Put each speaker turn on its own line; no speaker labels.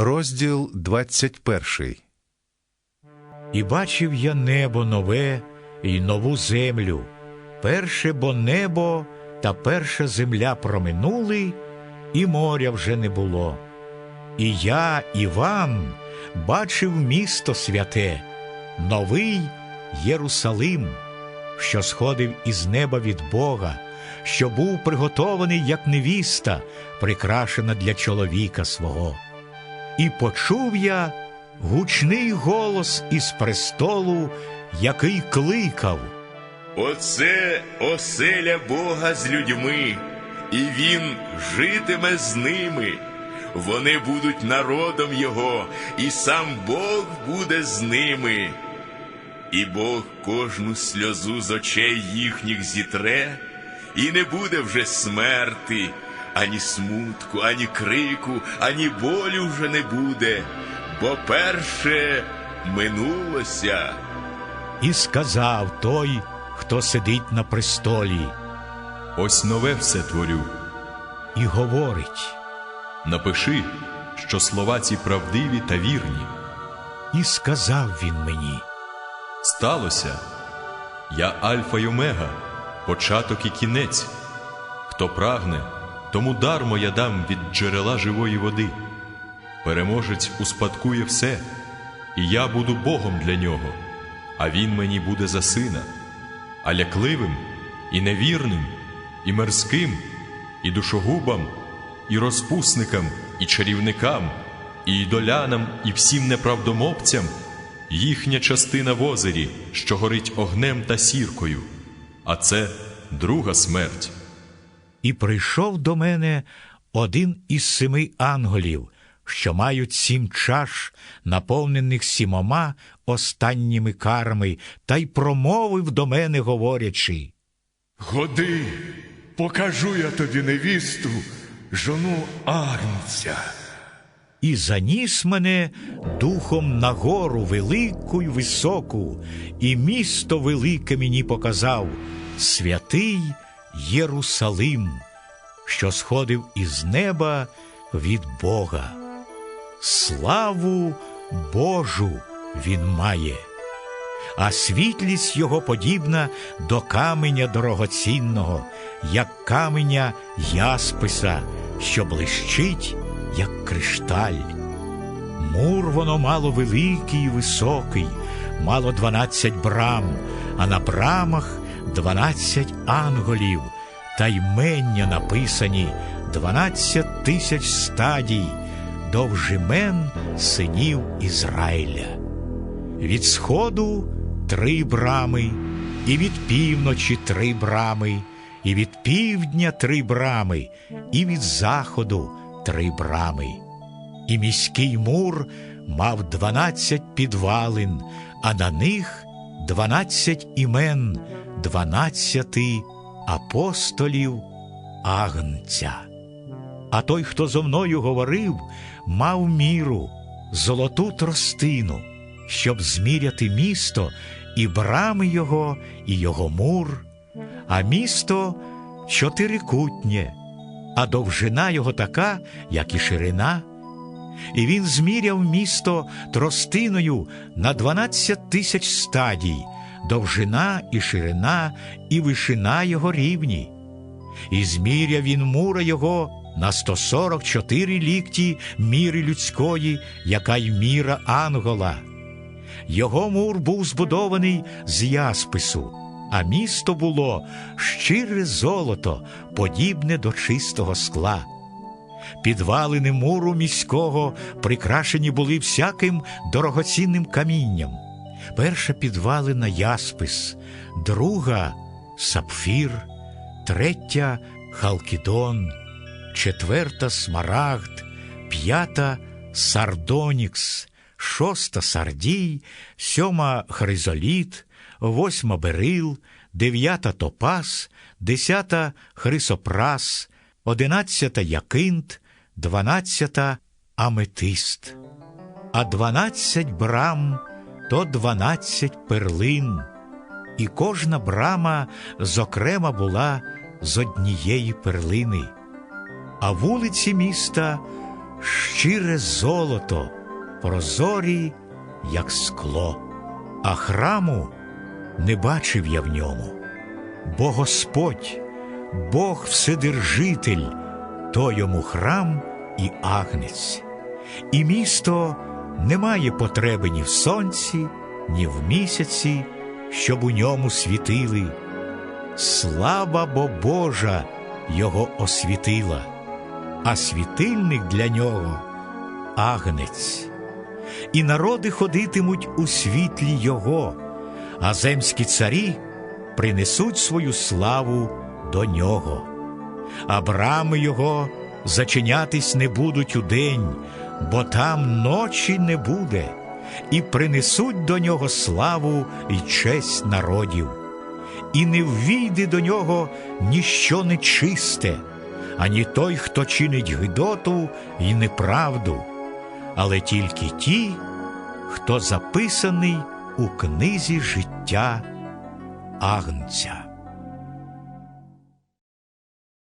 Розділ 21
І бачив я небо нове і нову землю. Перше бо небо та перша земля проминули, і моря вже не було. І я, Іван, бачив місто святе, новий Єрусалим, що сходив із неба від Бога, що був приготований, як невіста, прикрашена для чоловіка свого. І почув я гучний голос із престолу, який кликав.
Оце оселя Бога з людьми, і Він житиме з ними. Вони будуть народом Його, і сам Бог буде з ними. І Бог кожну сльозу з очей їхніх зітре, і не буде вже смерти, ані смутку, ані крику, ані болю вже не буде, бо перше минулося.
І сказав той, хто сидить на престолі,
Ось нове все творю.
і говорить,
Напиши, що слова ці правдиві та вірні.
і сказав він мені.
Сталося. Я Альфа й Омега, початок і кінець. Хто прагне, тому дармо я дам від джерела живої води. Переможець успадкує все, і я буду Богом для нього, а він мені буде за сина, а лякливим, і невірним, і мерзким, і душогубам, і розпусникам, і чарівникам, і ідолянам, і всім неправдомовцям їхня частина в озері, що горить огнем та сіркою, а це друга смерть.
І прийшов до мене один із семи ангелів, що мають сім чаш, наповнених сімома останніми карами, та й промовив до мене, говорячи.
Ходи, покажу я тобі невісту, жону Агнця.
І заніс мене духом на гору велику й високу, і місто велике мені показав святий Єрусалим, що сходив із неба від Бога. Славу Божу він має, а світлість його подібна до каменя дорогоцінного, як каменя ясписа, що блищить, як кришталь. Мур воно мало великий і високий, мало дванадцять брам, а на брамах дванадцять анголів, та ймення написані дванадцять тисяч стадій, довжимен синів Ізраїля. Від сходу три брами, і від півночі три брами, і від півдня три брами, і від заходу три брами. І міський мур мав дванадцять підвалин, а на них дванадцять імен, дванадцяти апостолів Агнця. А той, хто зо мною говорив, мав міру, золоту тростину, щоб зміряти місто і брами його, і його мур, а місто чотирикутнє, а довжина його така, як і ширина. І він зміряв місто тростиною на дванадцять тисяч стадій, довжина і ширина, і вишина його рівні. І зміряв він мура його на 144 лікті міри людської, яка й міра ангола. Його мур був збудований з яспису, а місто було щире золото, подібне до чистого скла. Підвалини муру міського прикрашені були всяким дорогоцінним камінням. Перша підвалина яспис, друга сапфір, третя халкідон, четверта смарагд, п'ята сардонікс, шоста сардій, сьома хризоліт, восьма берил, дев'ята топаз, десята хрисопрас, одинадцята якинт, дванадцята аметист, а дванадцять брам то дванадцять перлин, і кожна брама зокрема була з однієї перлини, а вулиці міста щире золото, прозорі, як скло, а храму не бачив я в ньому, бо Господь, Бог Вседержитель, то йому храм і агнець, і місто не має потреби ні в сонці, ні в місяці, щоб у ньому світили. Слава бо Божа його освітила, а світильник для нього агнець. І народи ходитимуть у світлі Його, а земські царі принесуть свою славу до нього. А брами Його зачинятись не будуть удень, бо там ночі не буде, і принесуть до нього славу і честь народів і не ввійде до нього ніщо нечисте, ані той, хто чинить гидоту і неправду, але тільки ті, хто записаний у книзі життя Агнця.